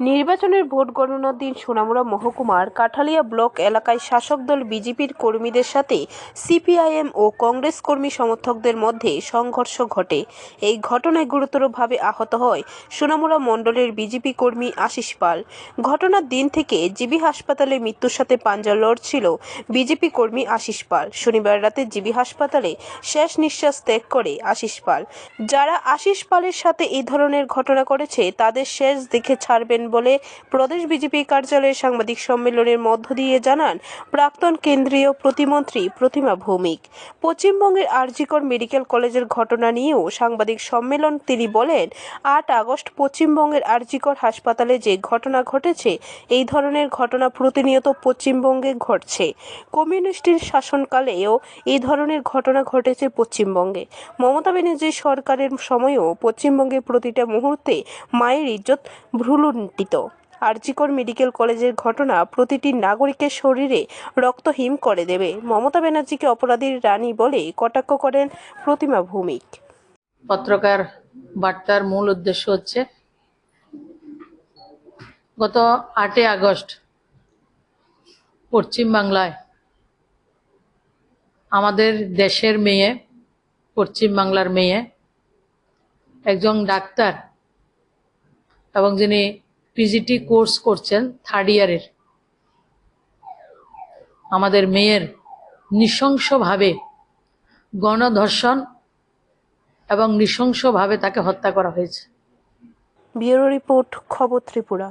নির্বাচনের ভোট গণনার দিন সোনামুড়া মহকুমার কাঠালিয়া ব্লক এলাকায় শাসক দল বিজেপির কর্মীদের সাথে সিপিআইএম ও কংগ্রেস কর্মী সমর্থকদের মধ্যে সংঘর্ষ ঘটে। এই ঘটনায় গুরুতরভাবে আহত হয় সোনামুড়া মণ্ডলের বিজেপি কর্মী আশিস পাল। ঘটনার দিন থেকে জিবি হাসপাতালে মৃত্যুর সাথে পাঞ্জা লড়ছিল বিজেপি কর্মী আশিস পাল। শনিবার রাতে জিবি হাসপাতালে শেষ নিঃশ্বাস ত্যাগ করে আশিস পাল। যারা আশিস পালের সাথে এই ধরনের ঘটনা করেছে, তাদের শেষ দেখে ছাড়বেন বলে প্রদেশ বিজেপি কার্যালয়ে সাংবাদিক সম্মেলনের মধ্য দিয়ে জানান, প্রাক্তন কেন্দ্রীয় প্রতিমন্ত্রী প্রতিমা ভৌমিক। পশ্চিমবঙ্গের আরজিকর মেডিকেল কলেজের ঘটনা নিয়েও সাংবাদিক সম্মেলন তিনি বলেন, আট আগস্ট পশ্চিমবঙ্গের আরজিকর হাসপাতালে যে ঘটনা ঘটেছে, এই ধরনের ঘটনা প্রতিনিয়ত পশ্চিমবঙ্গে ঘটছে। কমিউনিস্টের শাসনকালেও এই ধরনের ঘটনা ঘটেছে পশ্চিমবঙ্গে। মমতা ব্যানার্জির সরকারের সময়ও পশ্চিমবঙ্গে প্রতিটা মুহূর্তে মায়ের ইজ্জত ভ্রুলুণ্ঠিত আরজিকর মেডিকেল কলেজের ঘটনা প্রতিটি নাগরিকের শরীরে রক্ত হিম করে দেবে। মমতা ব্যানার্জিকে অপরাধীর রানী বলে কটাক্ষ করেন প্রতিমা ভৌমিক। পত্রকার বার্তার মূল উদ্দেশ্য হচ্ছে, গত আটই আগস্ট পশ্চিমবাংলায় আমাদের দেশের মেয়ে পশ্চিমবাংলার মেয়ে, একজন ডাক্তার এবং যিনি পিজিটি কোর্স করছেন থার্ড ইয়ারের আমাদের মেয়ের নৃশংসভাবে গণধর্ষণ এবং নৃশংসভাবে তাকে হত্যা করা হয়েছে। ব্যুরো রিপোর্ট, খবর ত্রিপুরা।